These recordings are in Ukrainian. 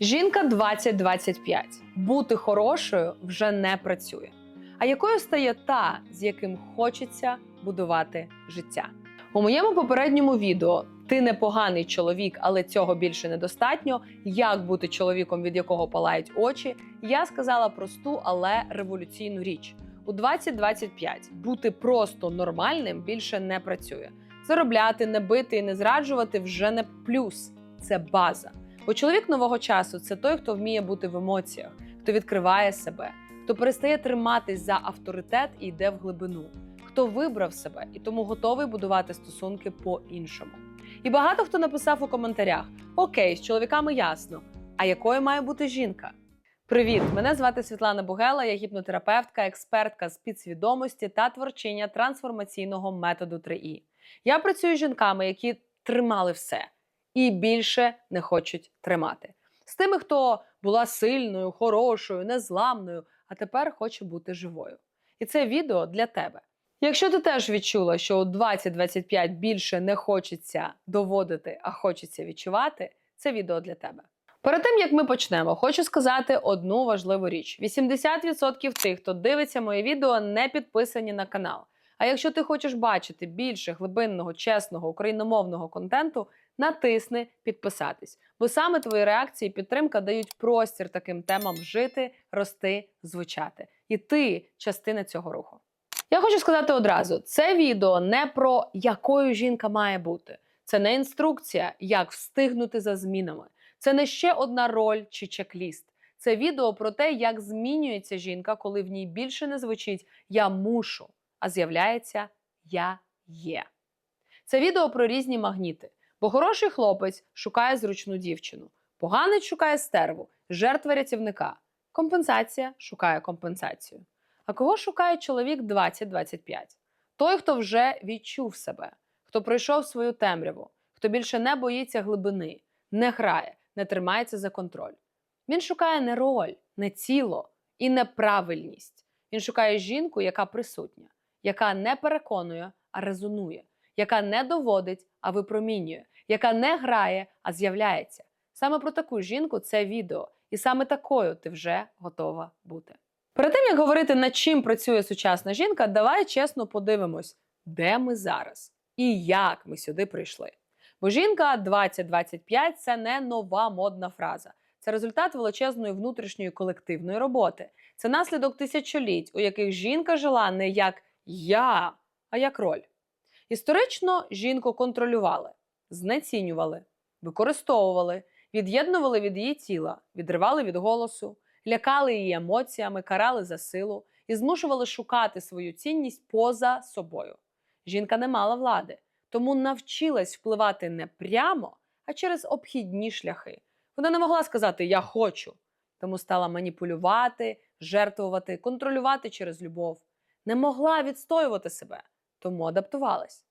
Жінка 20-25. Бути хорошою вже не працює. А якою стає та, з яким хочеться будувати життя? У моєму попередньому відео ти непоганий чоловік, але цього більше недостатньо. Як бути чоловіком, від якого палають очі? Я сказала просту, але революційну річ. У 2025 бути просто нормальним більше не працює. Заробляти, не бити і не зраджувати вже не плюс, це база. Бо чоловік нового часу це той, хто вміє бути в емоціях, хто відкриває себе, хто перестає триматись за авторитет і йде в глибину, хто вибрав себе і тому готовий будувати стосунки по-іншому. І багато хто написав у коментарях: Окей, з чоловіками ясно. А якою має бути жінка? Привіт! Мене звати Світлана Бугела, я гіпнотерапевтка, експертка з підсвідомості та творчиня трансформаційного методу 3І. Я працюю з жінками, які тримали все і більше не хочуть тримати. З тими, хто була сильною, хорошою, незламною, а тепер хоче бути живою. І це відео для тебе. Якщо ти теж відчула, що у 2025 більше не хочеться доводити, а хочеться відчувати, це відео для тебе. Перед тим як ми почнемо, хочу сказати одну важливу річ: 80% тих, хто дивиться моє відео, не підписані на канал. А якщо ти хочеш бачити більше глибинного, чесного україномовного контенту, натисни підписатись, бо саме твої реакції і підтримка дають простір таким темам жити, рости, звучати. І ти частина цього руху. Я хочу сказати одразу: це відео не про якою жінка має бути. Це не інструкція, як встигнути за змінами. Це не ще одна роль чи чек-ліст. Це відео про те, як змінюється жінка, коли в ній більше не звучить Я мушу, а з'являється Я є. Це відео про різні магніти. Бо хороший хлопець шукає зручну дівчину, поганець шукає стерву, жертва рятівника. Компенсація шукає компенсацію. А кого шукає чоловік 20-25? Той, хто вже відчув себе, хто пройшов свою темряву, хто більше не боїться глибини, не грає, не тримається за контроль. Він шукає не роль, не тіло і не правильність. Він шукає жінку, яка присутня, яка не переконує, а резонує, яка не доводить, а випромінює, яка не грає, а з'являється. Саме про таку жінку це відео, і саме такою ти вже готова бути. Перед тим як говорити, над чим працює сучасна жінка, давай чесно подивимось, де ми зараз і як ми сюди прийшли. Бо жінка 20-25 – це не нова модна фраза. Це результат величезної внутрішньої колективної роботи. Це наслідок тисячоліть, у яких жінка жила не як я, а як роль. Історично жінку контролювали, знецінювали, використовували, від'єднували від її тіла, відривали від голосу, лякали її емоціями, карали за силу і змушували шукати свою цінність поза собою. Жінка не мала влади, тому навчилась впливати не прямо, а через обхідні шляхи. Вона не могла сказати Я хочу, тому стала маніпулювати, жертвувати, контролювати через любов. Не могла відстоювати себе, тому адаптувалась.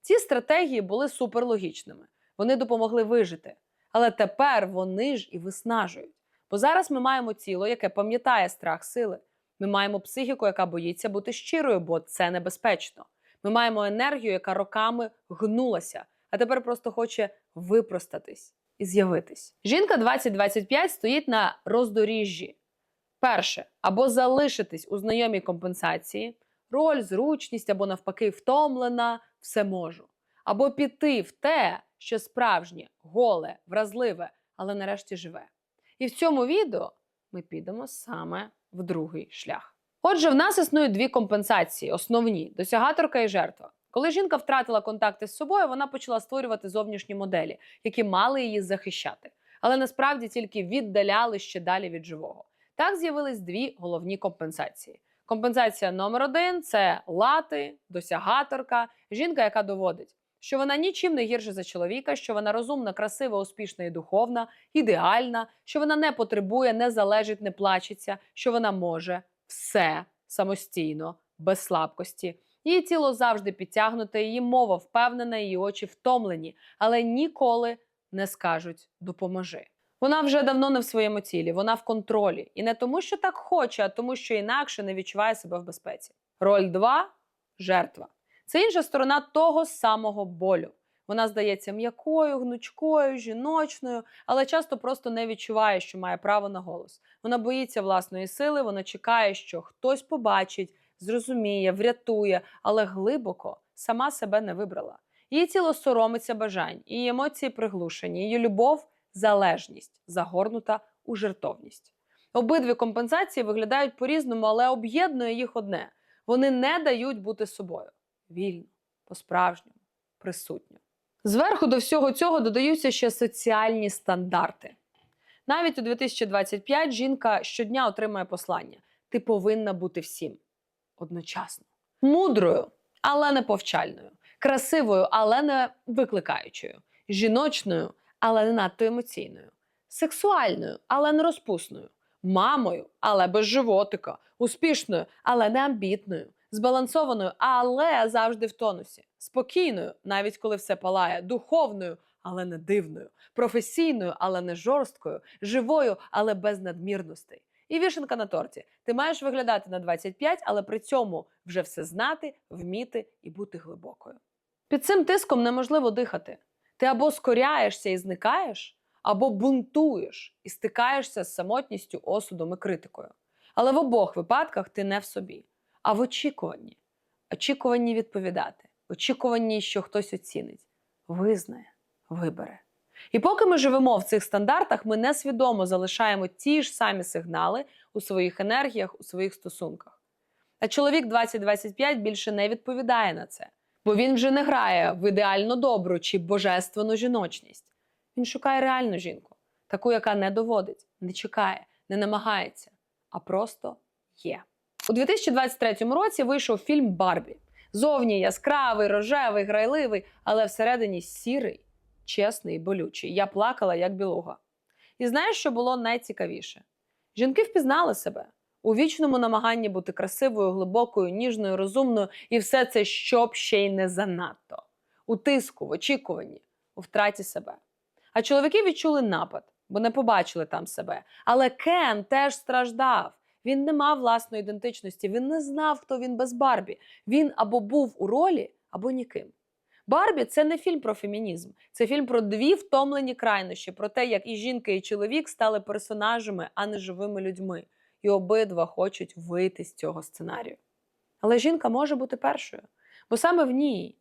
Ці стратегії були суперлогічними. Вони допомогли вижити. Але тепер вони ж і виснажують. Бо зараз ми маємо тіло, яке пам'ятає страх сили. Ми маємо психіку, яка боїться бути щирою, бо це небезпечно. Ми маємо енергію, яка роками гнулася, а тепер просто хоче випростатись і з'явитись. Жінка 2025 стоїть на роздоріжжі. Перше, або залишитись у знайомій компенсації, роль, зручність або навпаки втомлена, все можу. Або піти в те, що справжнє, голе, вразливе, але нарешті живе. І в цьому відео ми підемо саме в другий шлях. Отже, в нас існують дві компенсації: основні досягаторка і жертва. Коли жінка втратила контакти з собою, вона почала створювати зовнішні моделі, які мали її захищати, але насправді тільки віддаляли ще далі від живого. Так з'явились дві головні компенсації. Компенсація номер один це лати, досягаторка, жінка, яка доводить, що вона нічим не гірше за чоловіка, що вона розумна, красива, успішна і духовна, ідеальна, що вона не потребує, не залежить, не плачеться, що вона може все самостійно, без слабкості. Її тіло завжди підтягнуте, її мова впевнена, її очі втомлені, але ніколи не скажуть допоможи. Вона вже давно не в своєму тілі, вона в контролі. І не тому, що так хоче, а тому, що інакше не відчуває себе в безпеці. Роль 2 жертва. Це інша сторона того самого болю. Вона здається м'якою, гнучкою, жіночною, але часто просто не відчуває, що має право на голос. Вона боїться власної сили, вона чекає, що хтось побачить, зрозуміє, врятує, але глибоко сама себе не вибрала. Її тіло соромиться бажань, її емоції приглушені, її любов залежність, загорнута у жертовність. Обидві компенсації виглядають по-різному, але об'єднує їх одне: вони не дають бути собою вільно, по-справжньому, присутньо. Зверху до всього цього додаються ще соціальні стандарти. Навіть у 2025 жінка щодня отримує послання: ти повинна бути всім одночасно, мудрою, але не повчальною, красивою, але не викликаючою, жіночною, але не надто емоційною, сексуальною, але не розпусною, мамою, але без животика, успішною, але не амбітною, збалансованою, але завжди в тонусі, спокійною, навіть коли все палає, духовною, але не дивною, професійною, але не жорсткою, живою, але без надмірностей. І вішенка на торті. Ти маєш виглядати на 25, але при цьому вже все знати, вміти і бути глибокою. Під цим тиском неможливо дихати. Ти або скоряєшся і зникаєш, або бунтуєш і стикаєшся з самотністю, осудом і критикою. Але в обох випадках ти не в собі, а в очікуванні. Очікуванні відповідати, очікуванні, що хтось оцінить, визнає, вибере. І поки ми живемо в цих стандартах, ми несвідомо залишаємо ті ж самі сигнали у своїх енергіях, у своїх стосунках. А чоловік 2025 більше не відповідає на це, бо він вже не грає в ідеально добру чи божественну жіночність. Він шукає реальну жінку, таку, яка не доводить, не чекає, не намагається, а просто є. У 2023 році вийшов фільм Барбі. Зовні яскравий, рожевий, грайливий, але всередині сірий, чесний і болючий. Я плакала, як білуга. І знаєш, що було найцікавіше? Жінки впізнали себе у вічному намаганні бути красивою, глибокою, ніжною, розумною, і все це щоб ще й не занадто. У тиску, в очікуванні, у втраті себе. А чоловіки відчули напад, бо не побачили там себе. Але Кен теж страждав. Він не мав власної ідентичності, він не знав, хто він без Барбі. Він або був у ролі, або ніким. Барбі це не фільм про фемінізм, це фільм про дві втомлені крайнощі, про те, як і жінка, і чоловік стали персонажами, а не живими людьми. І обидва хочуть вийти з цього сценарію. Але жінка може бути першою, бо саме в ній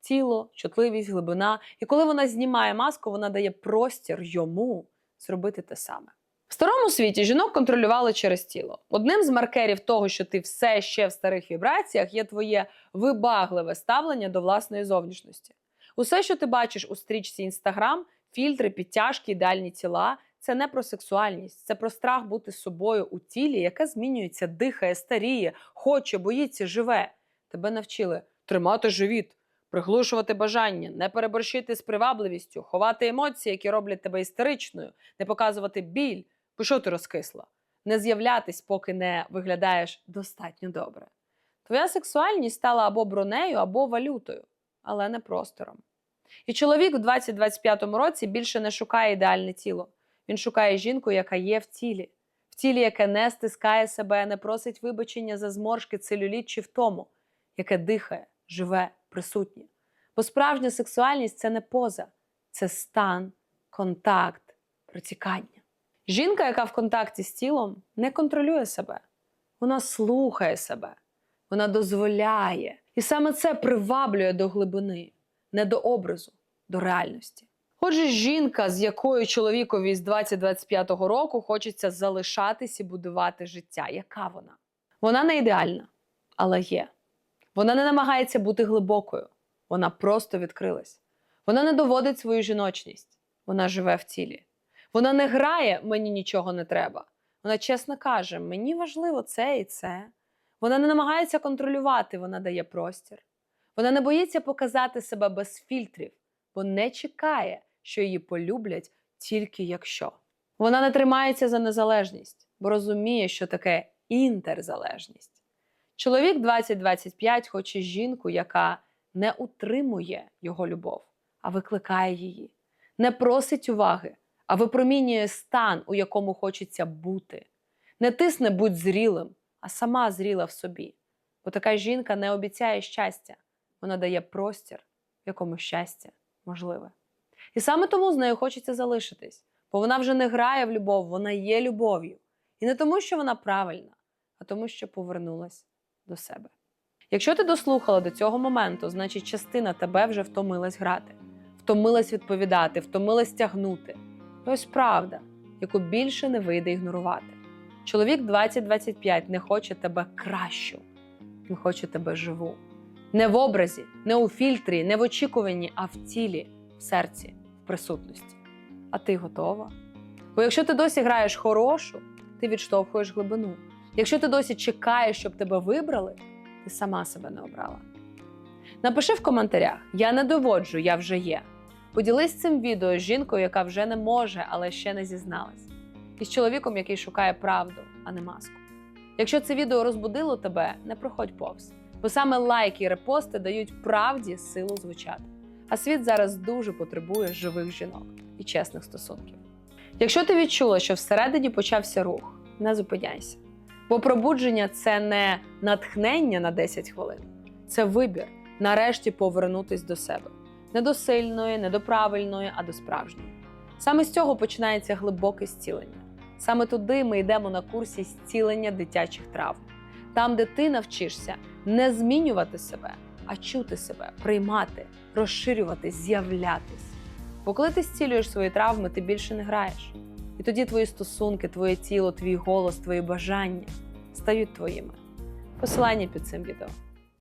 тіло, чутливість, глибина. І коли вона знімає маску, вона дає простір йому зробити те саме. В старому світі жінок контролювали через тіло. Одним з маркерів того, що ти все ще в старих вібраціях, є твоє вибагливе ставлення до власної зовнішності. Усе, що ти бачиш у стрічці Інстаграм, фільтри, підтяжки, ідеальні тіла це не про сексуальність, це про страх бути собою у тілі, яке змінюється, дихає, старіє, хоче, боїться, живе. Тебе навчили тримати живіт, приглушувати бажання, не переборщити з привабливістю, ховати емоції, які роблять тебе істеричною, не показувати біль, бо що ти розкисла, не з'являтись, поки не виглядаєш достатньо добре. Твоя сексуальність стала або бронею, або валютою, але не простором. І чоловік у 2025 році більше не шукає ідеальне тіло. Він шукає жінку, яка є в тілі, в тілі, яке не стискає себе, не просить вибачення за зморшки, целюліт чи втому, яке дихає, живе, присутнє. Бо справжня сексуальність це не поза, це стан, контакт, протікання. Жінка, яка в контакті з тілом, не контролює себе, вона слухає себе, вона дозволяє. І саме це приваблює до глибини, не до образу, до реальності. Отже, жінка, з якою чоловікові з 2025 року хочеться залишатись і будувати життя. Яка вона? Вона не ідеальна, але є. Вона не намагається бути глибокою, вона просто відкрилась. Вона не доводить свою жіночність, вона живе в тілі. Вона не грає, мені нічого не треба. Вона чесно каже: мені важливо це і це. Вона не намагається контролювати, вона дає простір. Вона не боїться показати себе без фільтрів, бо не чекає, що її полюблять тільки якщо. Вона не тримається за незалежність, бо розуміє, що таке інтерзалежність. Чоловік 2025 хоче жінку, яка не утримує його любов, а викликає її, не просить уваги, а випромінює стан, у якому хочеться бути. Не тисне будь зрілим, а сама зріла в собі. Бо така жінка не обіцяє щастя, вона дає простір, в якому щастя можливе. І саме тому з нею хочеться залишитись, бо вона вже не грає в любов, вона є любов'ю. І не тому, що вона правильна, а тому, що повернулась до себе. Якщо ти дослухала до цього моменту, значить частина тебе вже втомилась грати, втомилась відповідати, втомилась тягнути. І ось правда, яку більше не вийде ігнорувати. Чоловік 20-25 не хоче тебе кращу, він хоче тебе живу. Не в образі, не у фільтрі, не в очікуванні, а в тілі, в серці, присутності. А ти готова? Бо якщо ти досі граєш хорошу, ти відштовхуєш глибину. Якщо ти досі чекаєш, щоб тебе вибрали, ти сама себе не обрала. Напиши в коментарях: я не доводжу, я вже є. Поділись цим відео з жінкою, яка вже не може, але ще не зізналась. І з чоловіком, який шукає правду, а не маску. Якщо це відео розбудило тебе, не проходь повз. Бо саме лайки і репости дають правді силу звучати. А світ зараз дуже потребує живих жінок і чесних стосунків. Якщо ти відчула, що всередині почався рух, не зупиняйся. Бо пробудження це не натхнення на 10 хвилин, це вибір нарешті повернутись до себе. Не до сильної, не до правильної, а до справжньої. Саме з цього починається глибоке зцілення. Саме туди ми йдемо на курсі зцілення дитячих травм, там, де ти навчишся не змінювати себе, а чути себе, приймати, розширювати, з'являтись. Бо коли ти зцілюєш свої травми, ти більше не граєш. І тоді твої стосунки, твоє тіло, твій голос, твої бажання стають твоїми. Посилання під цим відео.